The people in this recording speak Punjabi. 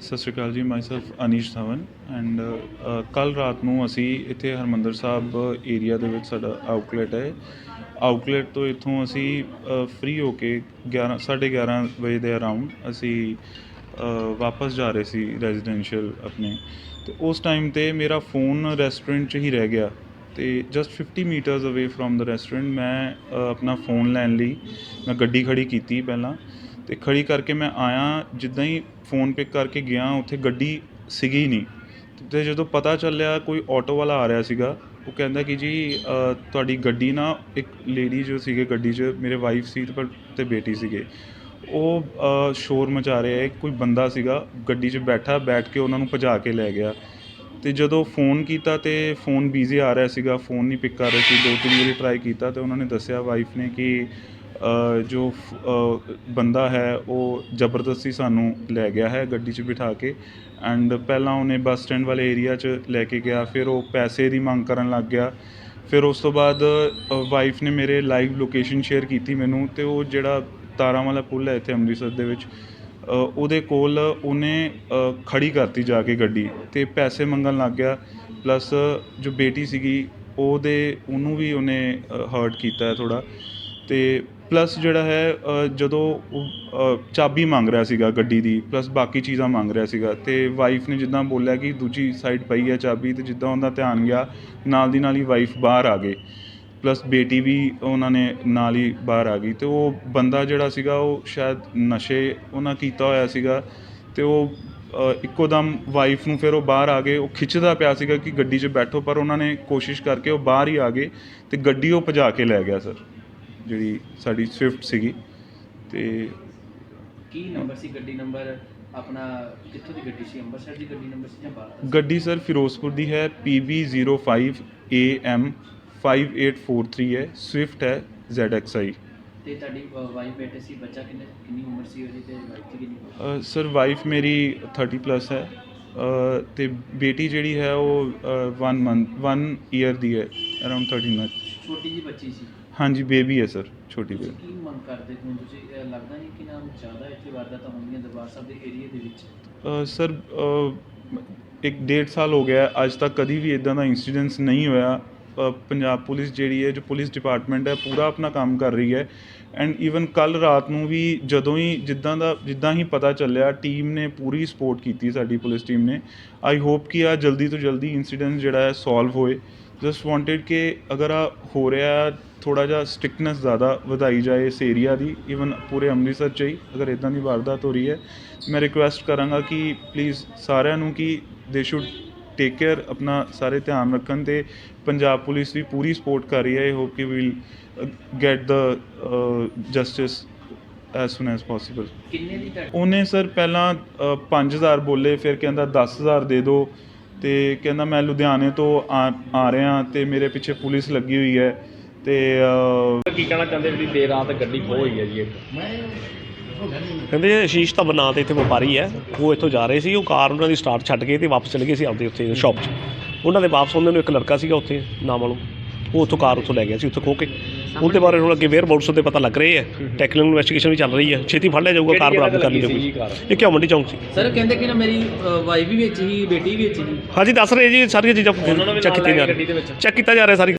ਸਤਿ ਸ਼੍ਰੀ ਅਕਾਲ ਜੀ ਮਾਈਸੈਲਫ ਅਨੀਸ਼ ਧਵਨ ਐਂਡ ਕੱਲ ਰਾਤ ਨੂੰ ਅਸੀਂ ਇੱਥੇ ਹਰਮੰਦਰ ਸਾਹਿਬ ਏਰੀਆ ਦੇ ਵਿੱਚ ਸਾਡਾ ਆਊਟਲੈਟ ਹੈ। ਆਊਟਲੈਟ ਤੋਂ ਇੱਥੋਂ ਅਸੀਂ ਫ੍ਰੀ ਹੋ ਕੇ 11 11:30 ਵਜੇ ਦੇ ਅਰਾਊਂਡ ਅਸੀਂ ਵਾਪਸ ਜਾ ਰਹੇ ਸੀ ਰੈਜ਼ੀਡੈਂਸ਼ੀਅਲ ਆਪਣੇ। ਤੇ ਉਸ ਟਾਈਮ ਤੇ ਮੇਰਾ ਫੋਨ ਰੈਸਟੋਰੈਂਟ 'ਚ ਹੀ ਰਹਿ ਗਿਆ। ਤੇ just 50 metres away from the restaurant ਮੈਂ ਆਪਣਾ ਫੋਨ ਲੈਣ ਲਈ ਮੈਂ ਗੱਡੀ ਖੜੀ ਕੀਤੀ ਪਹਿਲਾਂ। ਤੇ ਖੜੀ ਕਰਕੇ ਮੈਂ ਆਇਆ, ਜਿੱਦਾਂ ਹੀ ਫੋਨ ਪਿਕ ਕਰਕੇ ਗਿਆ, ਉੱਥੇ ਗੱਡੀ ਸੀਗੀ ਨਹੀਂ। ਤੇ ਜਦੋਂ ਪਤਾ ਚੱਲਿਆ ਕੋਈ ਆਟੋ ਵਾਲਾ ਆ ਰਿਹਾ ਸੀਗਾ, ਉਹ ਕਹਿੰਦਾ ਕਿ ਜੀ ਤੁਹਾਡੀ ਗੱਡੀ ਨਾ, ਇੱਕ ਲੇਡੀ ਜੋ ਸੀਗੇ ਗੱਡੀ 'ਚ, ਮੇਰੇ ਵਾਈਫ ਸੀ ਤੇ ਪਰ, ਤੇ ਬੇਟੀ ਸੀਗੇ। ਉਹ ਸ਼ੋਰ ਮਚਾ ਰਿਹਾ ਹੈ। ਕੋਈ ਬੰਦਾ ਸੀਗਾ, ਗੱਡੀ 'ਚ ਬੈਠਾ, ਬੈਠ ਕੇ ਉਹਨਾਂ ਨੂੰ ਭਜਾ ਕੇ ਲੈ ਗਿਆ। ਅਤੇ ਜਦੋਂ ਫੋਨ ਕੀਤਾ ਤਾਂ ਫੋਨ ਬਿਜ਼ੀ ਆ ਰਿਹਾ ਸੀਗਾ, ਫੋਨ ਨਹੀਂ ਪਿੱਕ ਕਰ ਰਹੇ ਸੀ ਦੋ ਤਿੰਨ ਵਾਰੀ ਟਰਾਈ ਕੀਤਾ ਅਤੇ ਉਹਨਾਂ ਨੇ ਦੱਸਿਆ ਵਾਈਫ ਨੇ ਕਿ ਜੋ ਬੰਦਾ ਹੈ, ਉਹ ਜ਼ਬਰਦਸਤੀ ਸਾਨੂੰ ਲੈ ਗਿਆ ਹੈ ਗੱਡੀ 'ਚ ਬਿਠਾ ਕੇ ਐਂਡ ਪਹਿਲਾਂ ਉਹਨੇ ਬੱਸ ਸਟੈਂਡ ਵਾਲੇ ਏਰੀਆ 'ਚ ਲੈ ਕੇ ਗਿਆ, ਫਿਰ ਉਹ ਪੈਸੇ ਦੀ ਮੰਗ ਕਰਨ ਲੱਗ ਗਿਆ। ਫਿਰ ਉਸ ਤੋਂ ਬਾਅਦ ਵਾਈਫ ਨੇ ਮੇਰੇ ਲਾਈਵ ਲੋਕੇਸ਼ਨ ਸ਼ੇਅਰ ਕੀਤੀ ਮੈਨੂੰ ਅਤੇ ਉਹ ਜਿਹੜਾ ਤਾਰਾਂ ਵਾਲਾ ਪੁਲ ਹੈ ਇੱਥੇ ਅੰਮ੍ਰਿਤਸਰ ਦੇ ਵਿੱਚ। ਉਹਦੇ ਕੋਲ ਉਹਨੇ ਖੜ੍ਹੀ ਕਰਤੀ ਜਾ ਕੇ ਗੱਡੀ ਅਤੇ ਪੈਸੇ ਮੰਗਣ ਲੱਗ ਗਿਆ। ਪਲੱਸ ਜੋ ਬੇਟੀ ਸੀਗੀ, ਉਹਦੇ, ਉਹਨੂੰ ਵੀ ਉਹਨੇ ਹਰਟ ਕੀਤਾ ਥੋੜ੍ਹਾ। ਅਤੇ ਪਲੱਸ ਜਿਹੜਾ ਹੈ ਜਦੋਂ ਉਹ ਚਾਬੀ ਮੰਗ ਰਿਹਾ ਸੀਗਾ ਗੱਡੀ ਦੀ, ਪਲੱਸ ਬਾਕੀ ਚੀਜ਼ਾਂ ਮੰਗ ਰਿਹਾ ਸੀਗਾ। ਤੇ ਵਾਈਫ ਨੇ ਜਿੱਦਾਂ ਬੋਲਿਆ ਕਿ ਦੂਜੀ ਸਾਈਡ ਪਈ ਹੈ ਚਾਬੀ ਤੇ ਜਿੱਦਾਂ ਉਹਦਾ ਧਿਆਨ ਗਿਆ, ਨਾਲ ਦੀ ਨਾਲ ਹੀ ਵਾਈਫ ਬਾਹਰ ਆ ਗਏ। ਪਲੱਸ ਬੇਟੀ ਵੀ ਉਹਨਾਂ ਨੇ ਨਾਲ ਹੀ ਬਾਹਰ ਆ ਗਈ ਤੇ ਉਹ ਬੰਦਾ ਜਿਹੜਾ ਸੀਗਾ ਉਹ ਸ਼ਾਇਦ ਨਸ਼ੇ ਉਹਨਾਂ ਕੀਤਾ ਹੋਇਆ ਸੀਗਾ ਤੇ ਉਹ ਇੱਕੋ ਦਮ ਵਾਈਫ ਨੂੰ ਫਿਰ ਉਹ ਬਾਹਰ ਆ ਗਏ। ਉਹ ਖਿੱਚਦਾ ਪਿਆ ਸੀਗਾ ਕਿ ਗੱਡੀ 'ਚ ਬੈਠੋ ਪਰ ਉਹਨਾਂ ਨੇ ਕੋਸ਼ਿਸ਼ ਕਰਕੇ ਉਹ ਬਾਹਰ ਹੀ ਆ ਗਏ ਤੇ ਗੱਡੀ ਉਹ ਭਜਾ ਕੇ ਲੈ ਗਿਆ ਸਰ ਜਿਹੜੀ ਸਾਡੀ ਸਵਿਫਟ ਸੀਗੀ। ਤੇ ਕੀ ਨੰਬਰ ਸੀ ਗੱਡੀ ਨੰਬਰ ਆਪਣਾ ਕਿੱਥੋਂ ਦੀ ਗੱਡੀ ਸੀ? ਅੰਮ੍ਰਿਤਸਰ ਦੀ ਗੱਡੀ ਨੰਬਰ ਸੀ ਜਾਂ ਬਾਹਰ? ਗੱਡੀ ਸਰ ਫਿਰੋਜ਼ਪੁਰ ਦੀ ਹੈ PB05 AM 5843 ਹੈ ਸਵਿਫਟ ਹੈ ZXi ਤੇ ਤੁਹਾਡੀ ਵਾਈਫ ਬੇਟੇ ਸੀ ਬੱਚਾ ਕਿੰਨੇ ਕਿੰਨੀ ਉਮਰ ਸੀ ਉਹਦੀ ਤੇ ਵਾਈਫ ਦੀ ਕਿੰਨੀ ਉਮਰ? ਅ, ਸਰ ਵਾਈਫ ਮੇਰੀ 30 ਪਲੱਸ ਹੈ। ਅ, ਤੇ ਬੇਟੀ ਜਿਹੜੀ ਹੈ ਉਹ 1 ਮੰਥ 1 ਈਅਰ ਦੀ ਹੈ ਅਰਾਊਂਡ 13 ਮੰਥ ਛੋਟੀ ਜੀ ਬੱਚੀ ਸੀ? ਹਾਂਜੀ ਬੇਬੀ ਹੈ ਸਰ ਛੋਟੀ ਤੁਸੀਂ ਬੇਬੀ ਕੀ ਮੰਗ ਕਰਦੇ ਹੋ? ਤੁਸੀਂ ਇਹ ਲੱਗਦਾ ਨਹੀਂ ਕਿ ਨਾ ਜ਼ਿਆਦਾ ਇੱਥੇ ਵਾਰਦਾਤਾਂ ਹੁੰਦੀਆਂ ਦਰਬਾਰ ਸਾਹਿਬ ਦੇ ਏਰੀਆ ਦੇ ਵਿੱਚ? ਅ, ਸਰ ਅ, ਇੱਕ ਡੇਢ ਸਾਲ ਹੋ ਗਿਆ ਹੈ, ਅੱਜ ਤੱਕ ਕਦੀ ਵੀ ਇਦਾਂ ਦਾ ਇਨਸੀਡੈਂਸ ਨਹੀਂ ਹੋਇਆ। ਪੰਜਾਬ ਪੁਲਿਸ ਜਿਹੜੀ ਹੈ, ਜੋ ਪੁਲਿਸ ਡਿਪਾਰਟਮੈਂਟ ਹੈ, ਪੂਰਾ ਆਪਣਾ ਕੰਮ ਕਰ ਰਹੀ ਹੈ। ਐਂਡ ਈਵਨ ਕੱਲ੍ਹ ਰਾਤ ਨੂੰ ਵੀ ਜਦੋਂ ਹੀ ਜਿੱਦਾਂ ਦਾ ਜਿੱਦਾਂ ਹੀ ਪਤਾ ਚੱਲਿਆ ਟੀਮ ਨੇ ਪੂਰੀ ਸਪੋਰਟ ਕੀਤੀ ਸਾਡੀ ਪੁਲਿਸ ਟੀਮ ਨੇ। ਆਈ ਹੋਪ ਕਿ ਆ ਜਲਦੀ ਤੋਂ ਜਲਦੀ ਇਨਸੀਡੈਂਟ ਜਿਹੜਾ ਹੈ ਸੋਲਵ ਹੋਏ। ਜਸਟ ਵਾਂਟਡ ਕਿ ਅਗਰ ਆ ਹੋ ਰਿਹਾ ਥੋੜਾ ਜਿਹਾ ਸਟ੍ਰਿਕਨੈਸ ਜ਼ਿਆਦਾ ਵਧਾਈ ਜਾਏ ਇਸ ਏਰੀਆ ਦੀ। ਈਵਨ ਪੂਰੇ ਅੰਮ੍ਰਿਤਸਰ 'ਚ ਹੀ, ਅਗਰ ਇਦਾਂ ਦੀ ਵਾਰਦਾਤ ਹੋ ਰਹੀ ਹੈ, ਮੈਂ ਰਿਕੁਐਸਟ ਕਰਾਂਗਾ ਕਿ ਪਲੀਜ਼ ਸਾਰਿਆਂ ਨੂੰ ਕਿ ਦੇ ਸ਼ੁੱਡ ਟੇਕ ਕੇਅਰ ਆਪਣਾ ਸਾਰੇ ਧਿਆਨ ਰੱਖਣ ਤੇ ਪੰਜਾਬ ਪੁਲਿਸ ਵੀ ਪੂਰੀ ਸਪੋਰਟ ਕਰ ਰਹੀ ਹੈ ਆਈ ਹੋਪ ਕਿ we'll get the justice as soon as possible ਕਿੰਨੇ ਦੀ ਤੁਹਾਡੀ ਉਹਨੇ ਸਰ ਪਹਿਲਾਂ ਅ, 5000 ਬੋਲੇ ਫਿਰ ਕਹਿੰਦਾ 10000 ਦੇ ਦਿਓ ਤੇ ਕਹਿੰਦਾ ਮੈਂ ਲੁਧਿਆਣੇ ਤੋਂ ਆ ਆ ਰਿਹਾ ਤੇ ਮੇਰੇ ਪਿੱਛੇ ਪੁਲਿਸ ਲੱਗੀ ਹੋਈ ਹੈ ਤੇ ਅ, ਕੀ ਕਹਿਣਾ ਚਾਹੁੰਦੇ ਜਿਹੜੀ ਦੇਰ ਰਾਤ ਗੱਡੀ ਖੋਹ ਹੋਈ ਹੈ ਜੀ ਇੱਕ ਕਹਿੰਦੇ ਆਸ਼ੀਸ਼ ਤਾਂ ਨਾਂ ਤੇ ਇੱਥੇ ਵਪਾਰੀ ਹੈ। ਉਹ ਇੱਥੋਂ ਜਾ ਰਹੇ ਸੀ ਉਹ ਕਾਰ ਉਹਨਾਂ ਦੀ ਸਟਾਰਟ ਛੱਡ ਕੇ ਤੇ ਵਾਪਸ ਚਲੇ ਗਏ ਸੀ ਆਪਦੇ ਉੱਥੇ ਸ਼ਾਪ 'ਚ। ਉਹਨਾਂ ਦੇ ਵਾਪਸ ਆਉਂਦੇ ਨੂੰ ਇੱਕ ਲੜਕਾ ਸੀਗਾ ਉੱਥੇ ਨਾਮ ਵਾਲੂ। ਉਹ ਉੱਥੋਂ ਕਾਰ ਉੱਥੋਂ ਲੈ ਗਿਆ ਸੀ ਉੱਥੇ ਖੋਹ ਕੇ। ਉਹਦੇ ਬਾਰੇ ਹੁਣ ਅੱਗੇ ਵੇਅਰ ਬਾਊਟਸ ਦੇ ਪਤਾ ਲੱਗ ਰਹੇ ਹੈ। ਟੈਕਨੀਕਲ ਇਨਵੈਸਟੀਗੇਸ਼ਨ ਵੀ ਚੱਲ ਰਹੀ ਹੈ। ਛੇਤੀ ਫੜ ਲਿਆ ਜਾਊਗਾ ਕਾਰ ਬਰਾਮਦ ਕਰ ਲਈ ਜਾਊਗੀ ਇਹ ਕਿਉਂ ਮੰਡੀ ਚੌਂਕ ਸੀ। ਸਰ ਕਹਿੰਦੇ ਕਿ ਨਾ ਮੇਰੀ ਵਾਈਫ ਵੀ ਵਿੱਚ ਹੀ ਬੇਟੀ ਵੀ ਵਿੱਚ ਹੀ ਹਾਂਜੀ ਦੱਸ ਰਹੇ ਜੀ ਸਾਰੀਆਂ ਚੀਜ਼ਾਂ ਉਹਨਾਂ ਚੈੱਕ ਕੀਤੀਆਂ ਜਾ ਰਹੀਆਂ? ਚੈੱਕ ਕੀਤਾ ਜਾ ਰਿਹਾ ਸਾਰੀ